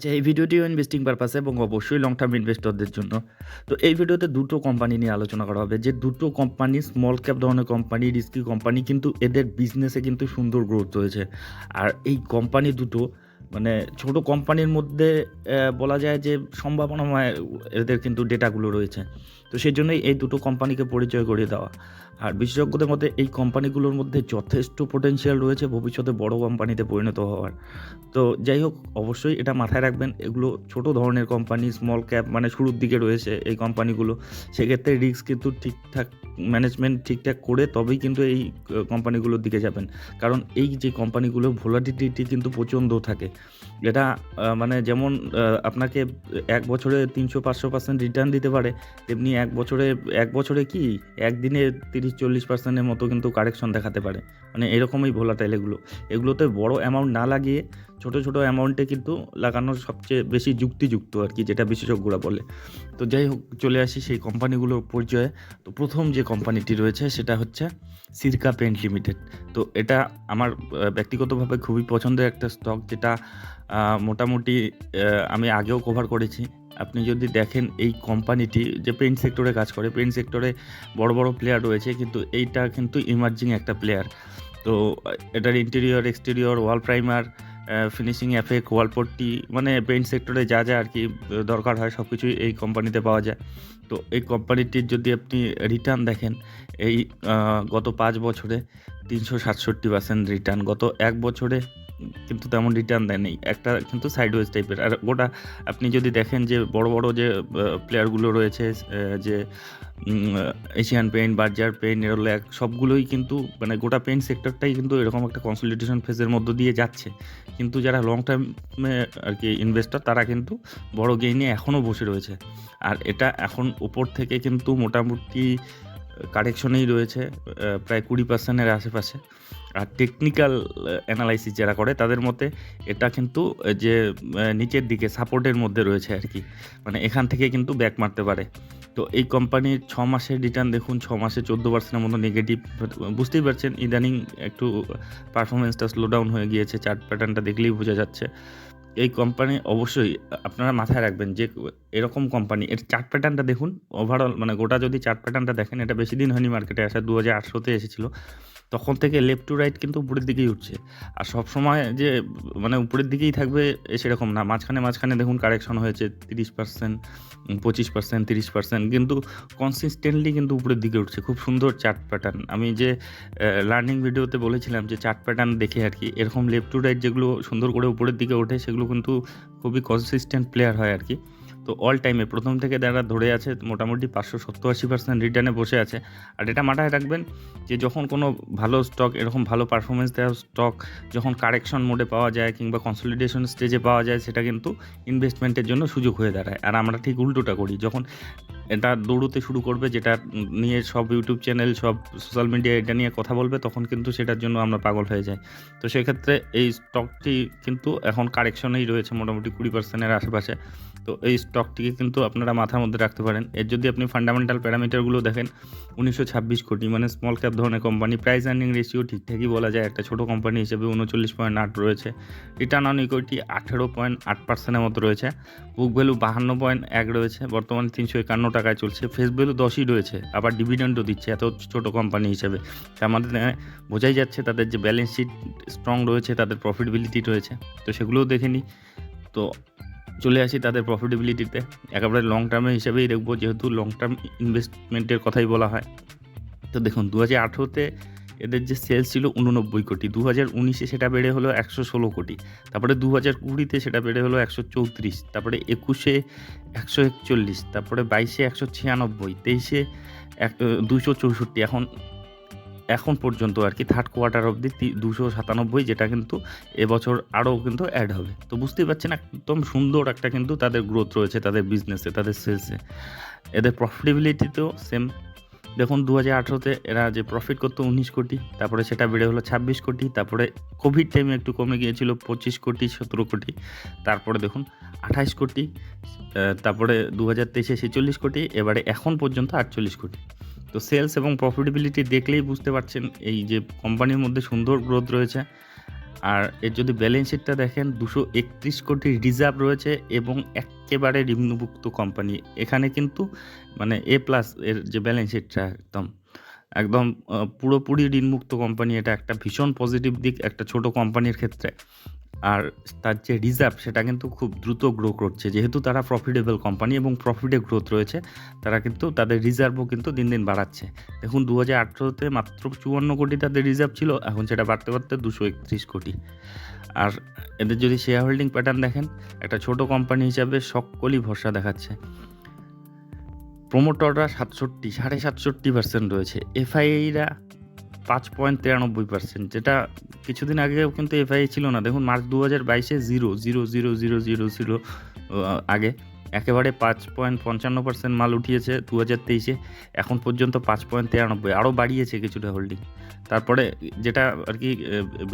আচ্ছা এই ভিডিওটিও ইনভেস্টিং পারপাসে এবং অবশ্যই লং টার্ম ইনভেস্টরদের জন্য। তো এই ভিডিওতে দুটো কোম্পানি নিয়ে আলোচনা করা হবে। যে দুটো কোম্পানি স্মল ক্যাপ ধরনের কোম্পানি রিস্কি কোম্পানি কিন্তু এদের বিজনেসে কিন্তু সুন্দর গ্রোথ রয়েছে। আর এই কোম্পানি দুটো মানে ছোট কোম্পানির মধ্যে বলা যায় যে সম্ভাবনাময় এদের কিন্তু ডেটাগুলো রয়েছে। তো সেই জন্যই এই দুটো কোম্পানিকে পরিচয় করিয়ে দেওয়া। আর বিশেষজ্ঞদের মধ্যে এই কোম্পানিগুলোর মধ্যে যথেষ্ট পোটেনশিয়াল রয়েছে ভবিষ্যতে বড় কোম্পানিতে পরিণত হওয়ার। তো যাই হোক, অবশ্যই এটা মাথায় রাখবেন, এগুলো ছোট ধরনের কোম্পানি স্মল ক্যাপ মানে শুরুর দিকে রয়েছে এই কোম্পানিগুলো সেক্ষেত্রে রিস্ক কিন্তু ঠিকঠাক ম্যানেজমেন্ট ঠিকঠাক করে তবেই কিন্তু এই কোম্পানিগুলোর দিকে যাবেন। কারণ এই যে কোম্পানিগুলোর ভোলাটিলিটি কিন্তু প্রচণ্ড থাকে। এটা মানে যেমন আপনাকে এক বছরে তিনশো পাঁচশো পার্সেন্ট রিটার্ন দিতে পারে, তেমনি এক বছরে এক বছরে কি একদিনে তিরিশ, চল্লিশ পার্সেন্টের মতো কিন্তু কারেকশন দেখাতে পারে। মানে এরকমই ভোলাটাইল এগুলো। এগুলোতে বড় অ্যামাউন্ট না লাগিয়ে ছোট ছোট অ্যামাউন্টে কিন্তু লাগানোর সবচেয়ে বেশি যুক্তিযুক্ত আর কি, যেটা বিশেষজ্ঞরা বলে। তো যাই হোক, চলে আসি সেই কোম্পানিগুলোর পরিচয়ে তো প্রথম যে কোম্পানিটি রয়েছে, সেটা হচ্ছে সিরকা পেন্ট লিমিটেড। তো এটা আমার ব্যক্তিগতভাবে খুবই পছন্দের একটা স্টক, যেটা মোটামুটি আমি আগেও কভার করেছি। আপনি যদি দেখেন এই কোম্পানিটি, যে পেন্ট সেক্টরে কাজ করে পেন্ট সেক্টরে বড় বড় প্লেয়ার রয়েছে, কিন্তু এইটা কিন্তু ইমার্জিং একটা প্লেয়ার তো এটার interior exterior wall primer finishing effect wall putty মানে পেইন্ট সেক্টরে যা যা আর কি দরকার হয় সব কিছুই এই কোম্পানিতে পাওয়া যায়। তো এই কোম্পানিটির যদি আপনি রিটার্ন দেখেন, এই গত পাঁচ বছরে তিনশো সাতষট্টি পার্সেন্ট রিটার্ন গত এক বছরে কিন্তু তেমন রিটার্ন দেয়নি। একটা কিন্তু সাইডওয়েজ টাইপের আর গোটা আপনি যদি দেখেন যে বড় বড় যে প্লেয়ারগুলো রয়েছে যে Asian paint Berger paint Nerolac সবগুলোই কিন্তু মানে গোটা পেন্ট সেক্টরটাই কিন্তু এরকম একটা কনসলিডেশন ফেজের মধ্য দিয়ে যাচ্ছে। কিন্তু যারা লং টার্মে আর কি ইনভেস্টর তারা কিন্তু বড় গেইনে এখনও বসে রয়েছে। আর এটা এখন উপর থেকে কিন্তু মোটামুটি কারেকশনেই রয়েছে প্রায় কুড়ি পার্সেন্টের আশেপাশে। আর টেকনিক্যাল অ্যানালাইসিস যারা করে, তাদের মতে এটা কিন্তু যে নিচের দিকে সাপোর্টের মধ্যে রয়েছে আর কি। মানে এখান থেকে কিন্তু ব্যাক মারতে পারে। তো এই কোম্পানির ছ মাসের রিটার্ন দেখুন, ছ মাসে চোদ্দ পার্সেন্টের মতো নেগেটিভ বুঝতেই পারছেন, ইদানিং একটু পারফরমেন্সটা স্লো ডাউন হয়ে গিয়েছে চার্ট প্যাটার্নটা দেখলেই বোঝা যাচ্ছে। এই কোম্পানি অবশ্যই আপনারা মাথায় রাখবেন যে এরকম কোম্পানি এর চার্ট প্যাটার্নটা দেখুন। ওভারঅল মানে গোটা যদি চার্ট প্যাটার্নটা দেখেন, এটা বেশি দিন হয়নি মার্কেটে আসা দু হাজার আটশোতে এসেছিল। তখন থেকে লেফট টু রাইট কিন্তু উপরের দিকেই উঠছে। আর সব সময় যে মানে উপরের দিকেই থাকবে সেরকম না। মাঝখানে মাঝখানে দেখুন কারেকশন হয়েছে তিরিশ পার্সেন্ট পঁচিশ পার্সেন্ট তিরিশ পার্সেন্ট কিন্তু কনসিস্টেন্টলি কিন্তু উপরের দিকে উঠছে। খুব সুন্দর চার্ট প্যাটার্ন আমি যে লার্নিং ভিডিওতে বলেছিলাম যে চার্ট প্যাটার্ন দেখে আর কি, এরকম লেফট টু রাইট যেগুলো সুন্দর করে উপরের দিকে ওঠে সেগুলো কিন্তু খুবই কনসিস্টেন্ট প্লেয়ার হয় আর কি। তো অল টাইমে প্রথম থেকে যারা ধরে আছে, মোটামুটি পাঁচশো সত্তর আশি পার্সেন্ট রিটার্নে বসে আছে। আর এটা মাথায় রাখবেন যে, যখন কোনো ভালো স্টক এরকম ভালো পারফরমেন্স দেওয়া স্টক যখন কারেকশন মোডে পাওয়া যায় কিংবা কনসলিডেশন স্টেজে পাওয়া যায়, সেটা কিন্তু ইনভেস্টমেন্টের জন্য সুযোগ হয়ে দাঁড়ায়। আর আমরা ঠিক উল্টোটা করি, যখন এটা দৌড়তে শুরু করবে, যেটা নিয়ে সব ইউটিউব চ্যানেল সব সোশ্যাল মিডিয়া এটা নিয়ে কথা বলবে, তখন কিন্তু সেটার জন্য আমরা পাগল হয়ে যাই। তো সেক্ষেত্রে এই স্টকটি কিন্তু এখন কারেকশনেই রয়েছে মোটামুটি কুড়ি পার্সেন্টের আশেপাশে। তো এই স্টকটিকে কিন্তু আপনারা মাথার মধ্যে রাখতে পারেন। এর যদি আপনি ফান্ডামেন্টাল প্যারামিটারগুলো দেখেন, উনিশশো ছাব্বিশ কোটি মানে স্মল ক্যাপ ধরনের কোম্পানি প্রাইস আর্নিং রেশিও ঠিকঠাকই বলা যায়। একটা ছোটো কোম্পানি হিসেবে উনচল্লিশ পয়েন্ট আট রয়েছে। রিটার্ন অন ইকুইটি আঠেরো পয়েন্ট আট পার্সেন্টের মতো রয়েছে। বুক ভ্যালু বাহান্ন পয়েন্ট এক রয়েছে। বর্তমানে তিনশো একান্ন টাকায় চলছে। ফেস ভ্যালু দশই রয়েছে, আবার ডিভিডেন্ডও দিচ্ছে, এত ছোট কোম্পানি হিসেবে। তার আমাদের বোঝাই যাচ্ছে তাদের যে ব্যালেন্স শিট স্ট্রং রয়েছে, তাদের প্রফিটেবিলিটি রয়েছে। তো সেগুলোও দেখে নিই। তো চলে আসি তাদের প্রফিটেবিলিটিতে একেবারে লং টার্মের হিসেবেই দেখব, যেহেতু লং টার্ম ইনভেস্টমেন্টের কথাই বলা হয়। তো দেখুন দু হাজার আঠেরোতে এদের যে সেলস ছিল উননব্বই কোটি। দু হাজার উনিশে সেটা বেড়ে হলো একশো ষোলো কোটি। তারপরে দু হাজার কুড়িতে সেটা বেড়ে হলো একশো চৌত্রিশ। তারপরে একুশে একশো একচল্লিশ। তারপরে বাইশে একশো ছিয়ানব্বই। তেইশে এক দুশো চৌষট্টি। এখন এখন পর্যন্ত আর কি থার্ড কোয়ার্টার অবধি দুশো সাতানব্বই, যেটা কিন্তু এবছর আরও কিন্তু অ্যাড হবে। তো বুঝতেই পারছেন, একদম সুন্দর একটা কিন্তু তাদের গ্রোথ রয়েছে, তাদের বিজনেসে তাদের সেলসে এদের প্রফিটেবিলিটিতেও সেম দেখুন দু হাজার আঠেরোতে এরা যে প্রফিট করতো উনিশ কোটি, তারপরে সেটা বেড়ে হলো ছাব্বিশ কোটি, তারপরে কোভিড টাইমে একটু কমে গিয়েছিল পঁচিশ কোটি, সতেরো কোটি, তারপরে দেখুন আঠাইশ কোটি তারপরে দু হাজার তেইশে ছেচল্লিশ কোটি, এবারে এখন পর্যন্ত আটচল্লিশ কোটি। তো সেলস এবং প্রফিটেবিলিটি দেখলেই বুঝতে পারছেন এই যে কোম্পানির মধ্যে সুন্দর গ্রোথ রয়েছে। আর এর যদি ব্যালেন্স শিটটা দেখেন, দুশো একত্রিশ কোটি রিজার্ভ রয়েছে এবং একেবারে নিম্নভুক্ত কোম্পানি এখানে কিন্তু মানে এ প্লাস এর যে ব্যালেন্স শিটটা একদম একদম পুরোপুরি ঋণমুক্ত কোম্পানি এটা একটা ভীষণ পজিটিভ দিক একটা ছোট কোম্পানির ক্ষেত্রে। আর তার যে রিজার্ভ সেটা কিন্তু খুব দ্রুত গ্রো করছে। যেহেতু তারা প্রফিটেবল কোম্পানি এবং প্রফিটে গ্রোথ রয়েছে, তারা কিন্তু তাদের রিজার্ভও কিন্তু দিন দিন বাড়াচ্ছে। দেখুন দু হাজার আঠেরোতে মাত্র চুয়ান্ন কোটি তাদের রিজার্ভ ছিল, এখন সেটা বাড়তে বাড়তে দুশো একত্রিশ কোটি। আর এদের যদি শেয়ার হোল্ডিং প্যাটার্ন দেখেন, একটা ছোট কোম্পানি হিসাবে সকলই ভরসা দেখাচ্ছে। প্রমোটররা সাতষট্টি, সাড়ে সাতষট্টি পার্সেন্ট রয়েছে। এফআইআইরা পাঁচ পয়েন্ট তিরানব্বই পার্সেন্ট যেটা কিছুদিন আগেও কিন্তু এফআইআই ছিল না। দেখুন, মার্চ দু হাজার বাইশে zero zero zero zero zero zero আগে একেবারে পাঁচ পয়েন্ট পঞ্চান্ন পার্সেন্ট মাল উঠিয়েছে দু হাজার তেইশে, এখন পর্যন্ত পাঁচ পয়েন্ট তিরানব্বই, আরও বাড়িয়েছে কিছুটা হোল্ডিং তারপরে যেটা আর কি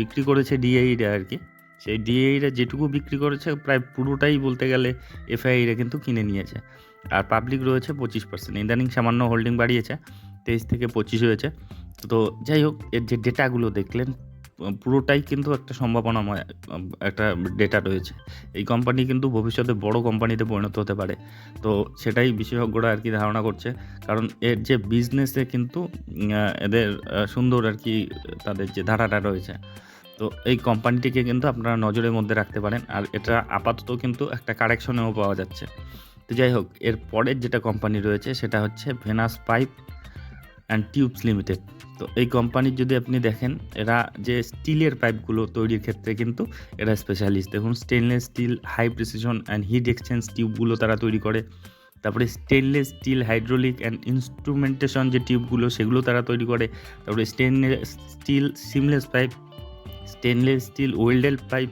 বিক্রি করেছে ডিআইরা আর কি, সেই ডিআইরা যেটুকু বিক্রি করেছে, প্রায় পুরোটাই বলতে গেলে এফআইআইরা কিন্তু কিনে নিয়েছে। আর পাবলিক রয়েছে পঁচিশ পার্সেন্ট ইদানিং সামান্য হোল্ডিং বাড়িয়েছে। তেইশ থেকে পঁচিশ হয়েছে। তো যাই হোক, এর যে ডেটাগুলো দেখলেন পুরোটাই কিন্তু একটা সম্ভাবনাময় একটা ডেটা রয়েছে। এই কোম্পানি কিন্তু ভবিষ্যতে বড় কোম্পানিতে পরিণত হতে পারে। তো সেটাই বিশেষজ্ঞরা আর কি ধারণা করছে। কারণ এর যে বিজনেসে কিন্তু এদের সুন্দর আর কি তাদের যে ধারাটা রয়েছে। তো এই কোম্পানিটিকে কিন্তু আপনারা নজরের মধ্যে রাখতে পারেন। আর এটা আপাতত কিন্তু একটা কারেকশনেও পাওয়া যাচ্ছে। তো যাই হোক, এর পরের যেটা কোম্পানি রয়েছে, সেটা হচ্ছে Venus pipe. And tubes limited তো এই কোম্পানির যদি আপনি দেখেন, এরা যে স্টিলের পাইপগুলো তৈরির ক্ষেত্রে কিন্তু এরা স্পেশালিস্ট দেখুন stainless steel high precision and heat exchange টিউবগুলো তারা তৈরি করে। তারপরে stainless steel hydraulic and instrumentation যে টিউবগুলো সেগুলো তারা তৈরি করে। তারপরে stainless steel seamless pipe stainless steel welded pipe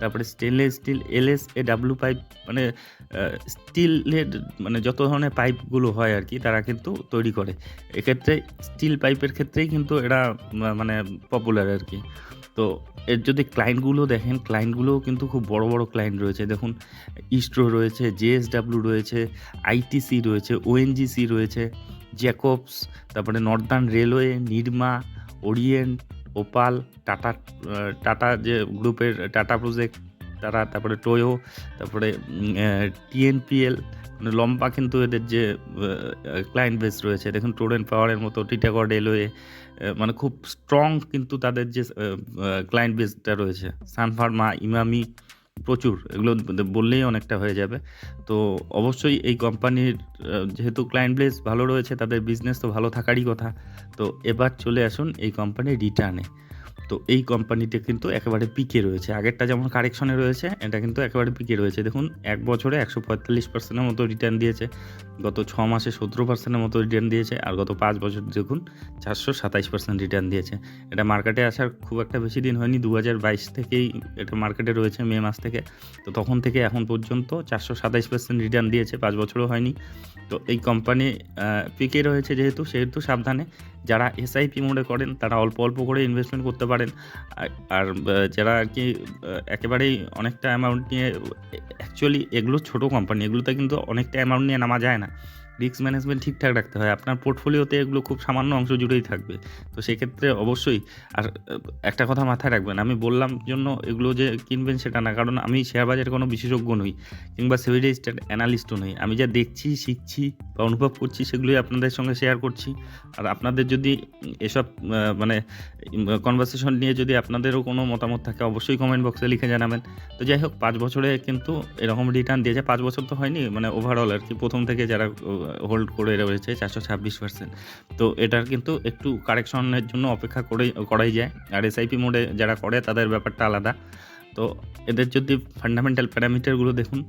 তারপরে stainless steel LS A W pipe মানে স্টিলের মানে যত ধরনের পাইপগুলো হয় আর কি, তারা কিন্তু তৈরি করে। এক্ষেত্রে স্টিল পাইপের ক্ষেত্রেই কিন্তু এরা মানে পপুলার আর কি। তো এর যদি ক্লায়েন্টগুলো দেখেন ক্লায়েন্টগুলোও কিন্তু খুব বড় বড় ক্লায়েন্ট রয়েছে। দেখুন ইস্ট্রো রয়েছে জেএসডাব্লিউ রয়েছে আইটিসি রয়েছে ওএনজিসি রয়েছে জ্যাকবস তারপরে Northern Railway Nirma Orient Opal Tata Tata যে গ্রুপের টাটা প্রজেক্ট তারা তারপরে টোয়ো তারপরে টিএনপিএল মানে লম্বা কিন্তু এদের যে ক্লায়েন্ট বেস রয়েছে। দেখুন টোরেন পাওয়ারের মতো টিটাগড় রেলওয়ে মানে খুব স্ট্রং কিন্তু তাদের যে ক্লায়েন্ট বেসটা রয়েছে। সানফার্মা ইমামি প্রচুর, এগুলো বললেই অনেকটা হয়ে যাবে। তো অবশ্যই এই কোম্পানির যেহেতু ক্লায়েন্ট বেস ভালো রয়েছে, তাদের বিজনেস তো ভালো থাকারই কথা। তো এবার চলে আসুন এই কোম্পানির রিটার্নে তো এই কোম্পানিটা কিন্তু একেবারে পিকে রয়েছে। আগেরটা যেমন কারেকশনে রয়েছে, এটা কিন্তু একেবারে পিকে রয়েছে। দেখুন, এক বছরে একশো পঁয়তাল্লিশ পার্সেন্টের মতো রিটার্ন দিয়েছে। গত ছ মাসে সতেরো পার্সেন্টের মতো রিটার্ন দিয়েছে আর গত পাঁচ বছর, দেখুন, চারশো সাতাইশ পার্সেন্ট রিটার্ন দিয়েছে। এটা মার্কেটে আসার খুব একটা বেশি দিন হয়নি দু হাজার বাইশ থেকেই এটা মার্কেটে রয়েছে, মে মাস থেকে। তো তখন থেকে এখন পর্যন্ত চারশো সাতাইশ পার্সেন্ট রিটার্ন দিয়েছে, পাঁচ বছরও হয়নি। তো এই কোম্পানি পিকে রয়েছে যেহেতু, সেহেতু সাবধানে। যারা এসআইপি মোডে করেন, তারা অল্প অল্প করে ইনভেস্টমেন্ট করতে পারেন। আর- আর যারা আর কি একেবারেই অনেকটা অ্যামাউন্ট নিয়ে অ্যাকচুয়ালি এগুলো ছোট কোম্পানি এগুলোতে কিন্তু অনেকটা অ্যামাউন্ট নিয়ে নামা যায় না। রিস্ক ম্যানেজমেন্ট ঠিকঠাক রাখতে হয়। আপনার পোর্টফোলিওতে এগুলো খুব সামান্য অংশ জুড়েই থাকবে। তো সেক্ষেত্রে অবশ্যই, আর একটা কথা মাথায় রাখবেন, আমি বললাম জন্য এগুলো যে কিনবেন সেটা না, কারণ আমি শেয়ার বাজারের কোনো বিশেষজ্ঞ নই, কিংবা সেভিডেস্টেড অ্যানালিস্টও নই। আমি যা দেখছি, শিখছি বা অনুভব করছি, সেগুলোই আপনাদের সঙ্গে শেয়ার করছি। আর আপনাদের যদি এসব মানে কনভারসেশন নিয়ে যদি আপনাদেরও কোনো মতামত থাকে, অবশ্যই কমেন্ট বক্সে লিখে জানাবেন। তো যাই হোক, পাঁচ বছরে কিন্তু এরকম রিটার্ন দিয়েছে, পাঁচ বছর তো হয়নি মানে ওভারঅল আর কি, প্রথম থেকে যারা হোল্ড করে রয়েছে চারশো ছাব্বিশ পার্সেন্ট তো এটার কিন্তু একটু কারেকশনের জন্য অপেক্ষা করে করাই যায়। আর এসআইপি মোডে যারা করে, তাদের ব্যাপারটা আলাদা। তো এদের যদি ফান্ডামেন্টাল প্যারামিটারগুলো দেখুন,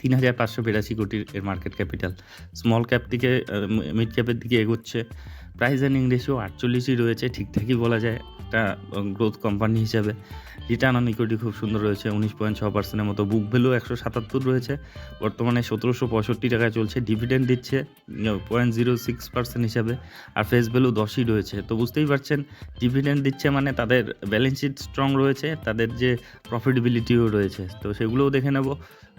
তিন হাজার পাঁচশো বিরাশি কোটির এর মার্কেট ক্যাপিটাল স্মল ক্যাপ থেকে মিড ক্যাপের দিকে এগোচ্ছে। প্রাইস অ্যান্ডিং রেশিও আটচল্লিশই রয়েছে ঠিকঠাকই বলা যায়। একটা গ্রোথ কোম্পানি হিসাবে। রিটার্ন অন ইকুইটি খুব সুন্দর রয়েছে, উনিশ পয়েন্ট ছ পার্সেন্টের মতো। বুক ভ্যালু একশো সাতাত্তর রয়েছে। বর্তমানে সতেরোশো পঁয়ষট্টি টাকায় চলছে। ডিভিডেন্ড দিচ্ছে পয়েন্ট জিরো সিক্স পার্সেন্ট হিসাবে। আর ফেস ভ্যালু দশই রয়েছে। তো বুঝতেই পারছেন ডিভিডেন্ড দিচ্ছে মানে তাদের ব্যালেন্স শিট স্ট্রং রয়েছে, তাদের যে প্রফিটেবিলিটিও রয়েছে। তো সেগুলোও দেখে নেব।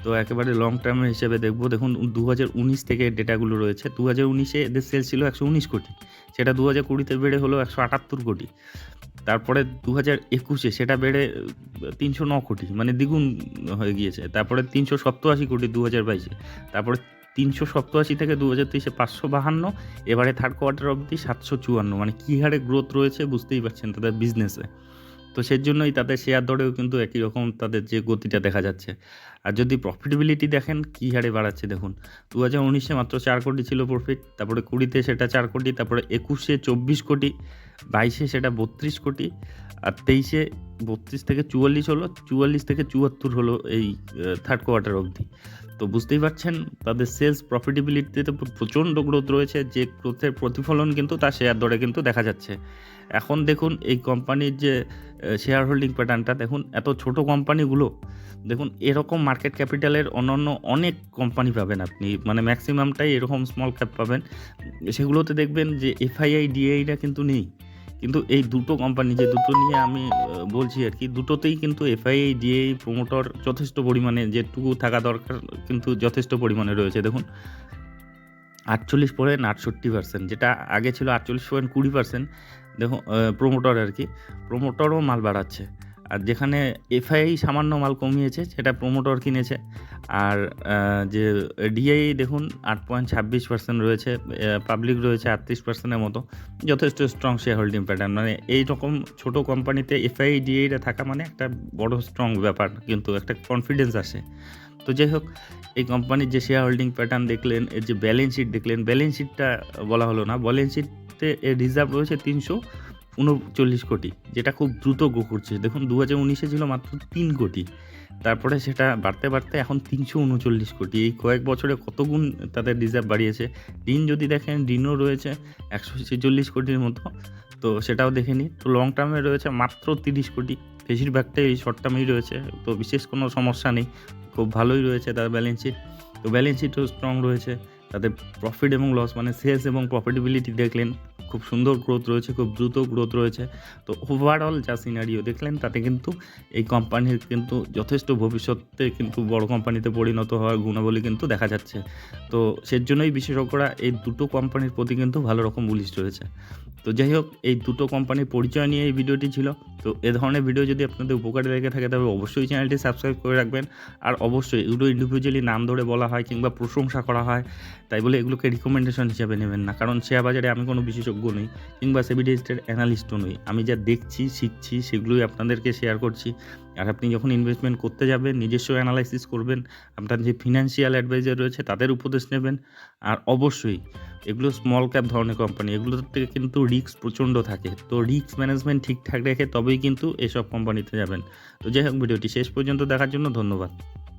তো একেবারে লং টার্ম হিসেবে দেখব। দেখুন দু হাজার উনিশ থেকে ডেটাগুলো রয়েছে। দু হাজার উনিশে এদের সেল ছিল একশো উনিশ কোটি। সেটা দু হাজার কুড়িতে বেড়ে হলো একশো আটাত্তর কোটি। তারপরে দু হাজার একুশে সেটা বেড়ে তিনশো ন কোটি। মানে দ্বিগুণ হয়ে গিয়েছে। তারপরে তিনশো সপ্তআশি কোটি দু হাজার বাইশে। তারপরে তিনশো সপ্তআশি থেকে দু হাজার তেইশে পাঁচশো বাহান্ন। এবারে থার্ড কোয়ার্টার অবধি সাতশো চুয়ান্ন। মানে কী হারে গ্রোথ রয়েছে বুঝতেই পারছেন তাদের বিজনেসে তো সেই জন্যই তাদের শেয়ার দরেও কিন্তু একই রকম তাদের যে গতিটা দেখা যাচ্ছে। আর যদি প্রফিটেবিলিটি দেখেন, কী হারে বাড়াচ্ছে দেখুন। দু হাজার উনিশে মাত্র চার কোটি ছিল প্রফিট তারপরে কুড়িতে সেটা চার কোটি, তারপরে একুশে চব্বিশ কোটি, বাইশে সেটা বত্রিশ কোটি, আর তেইশে বত্রিশ থেকে চুয়াল্লিশ হলো, চুয়াল্লিশ থেকে চুয়াত্তর হলো এই থার্ড কোয়ার্টার অবধি। তো বুঝতেই পারছেন, তাদের সেলস প্রফিটেবিলিটিতে প্রচণ্ড গ্রোথ রয়েছে, যে গ্রোথের প্রতিফলন কিন্তু তার শেয়ার দরে কিন্তু দেখা যাচ্ছে। এখন দেখুন, এই কোম্পানির যে শেয়ার হোল্ডিং প্যাটার্নটা দেখুন, এত ছোট কোম্পানিগুলো দেখুন, এরকম মার্কেট ক্যাপিটালের অন্যান্য অনেক কোম্পানি পাবেন আপনি। মানে ম্যাক্সিমামটাই এরকম স্মল ক্যাপ পাবেন। সেগুলোতে দেখবেন যে এফআইআই ডিআইটা কিন্তু নেই। কিন্তু এই দুটো কোম্পানি যে দুটো নিয়ে আমি বলছি আর কি, দুটোতেই কিন্তু এফআইআই ডিআই প্রোমোটর যথেষ্ট পরিমাণে যেটুকু থাকা দরকার, কিন্তু যথেষ্ট পরিমাণে রয়েছে। দেখুন, আটচল্লিশ পয়েন্ট আটষট্টি পার্সেন্ট যেটা আগে ছিল আটচল্লিশ পয়েন্ট কুড়ি পার্সেন্ট দেখুন প্রোমোটর আর কি প্রোমোটরও মাল বাড়াচ্ছে। আর যেখানে এফআইআই সামান্য মাল কমিয়েছে, সেটা প্রোমোটর কিনেছে। আর যে ডিআই দেখুন, আট পয়েন্ট ছাব্বিশ পার্সেন্ট রয়েছে পাবলিক রয়েছে আটত্রিশ পার্সেন্টের মতো। যথেষ্ট স্ট্রং শেয়ার হোল্ডিং প্যাটার্ন মানে এই রকম ছোটো কোম্পানিতে এফআই ডিআইটা থাকা মানে একটা বড় স্ট্রং ব্যাপার, কিন্তু একটা কনফিডেন্স আসে। তো যাই হোক, এই কোম্পানির যে শেয়ার হোল্ডিং প্যাটার্ন দেখলেন, এর যে ব্যালেন্স শিট দেখলেন ব্যালেন্স শিটটা বলা হলো না ব্যালেন্স শিটে এর রিজার্ভ রয়েছে তিনশো উনচল্লিশ কোটি, যেটা খুব দ্রুত গ্রো করছে দেখুন দু হাজার উনিশে ছিল মাত্র তিন কোটি, তারপরে সেটা বাড়তে বাড়তে এখন তিনশো উনচল্লিশ কোটি। এই কয়েক বছরে কত গুণ তাদের রিজার্ভ বাড়িয়েছে। ঋণ যদি দেখেন, ঋণও রয়েছে একশো ছেচল্লিশ কোটির মতো, তো সেটাও দেখে নিই তো লং টার্মে রয়েছে মাত্র তিরিশ কোটি। বেশিরভাগটাই এই শর্ট টার্মেই রয়েছে, তো বিশেষ কোনো সমস্যা নেই। খুব ভালোই রয়েছে তার ব্যালেন্স শিট তো ব্যালেন্স শিটও স্ট্রং রয়েছে। তাদের প্রফিট এবং লস মানে সেলস এবং প্রফিটেবিলিটি দেখলেন। খুব সুন্দর গ্রোথ রয়েছে, খুব দ্রুত গ্রোথ রয়েছে। তো ওভারঅল যা সিনারিও দেখলেন, তাতে কিন্তু এই কোম্পানির কিন্তু যথেষ্ট ভবিষ্যতে কিন্তু বড় কোম্পানিতে পরিণত হওয়ার গুণাবলী কিন্তু দেখা যাচ্ছে। তো সেজন্যই বিশেষজ্ঞরা এই দুটো কোম্পানির প্রতি কিন্তু ভালো রকম বুলিশ রয়েছে। তো যাই হোক, এই দুটো কোম্পানির পরিচয় নিয়ে এই ভিডিওটি ছিল। তো এ ধরনের ভিডিও যদি আপনাদের উপকারে লেগে থাকে, তবে অবশ্যই চ্যানেলটি সাবস্ক্রাইব করে রাখবেন। আর অবশ্যই এগুলো ইন্ডিভিজুয়ালি নাম ধরে বলা হয় কিংবা প্রশংসা করা হয়, তাই বলে এগুলোকে রিকমেন্ডেশন হিসাবে নেবেন না। কারণ শেয়ার বাজারে আমি কোনো বিশেষজ্ঞ নই, কিংবা সেবিডেস্টের অ্যানালিস্টও নই। আমি যা দেখছি, শিখছি, সেগুলোই আপনাদেরকে শেয়ার করছি। আর আপনি যখন ইনভেস্টমেন্ট করতে যাবেন, নিজস্ব অ্যানালাইসিস করবেন, আপনার যে ফিনান্সিয়াল অ্যাডভাইজার রয়েছে তাদের উপদেশ নেবেন। আর অবশ্যই এগুলো স্মল ক্যাপ ধরনের কোম্পানি এগুলোর থেকে কিন্তু রিস্ক প্রচণ্ড থাকে। তো রিস্ক ম্যানেজমেন্ট ঠিকঠাক রেখে তবেই কিন্তু এসব কোম্পানিতে যাবেন। তো যাই হোক, ভিডিওটি শেষ পর্যন্ত দেখার জন্য ধন্যবাদ।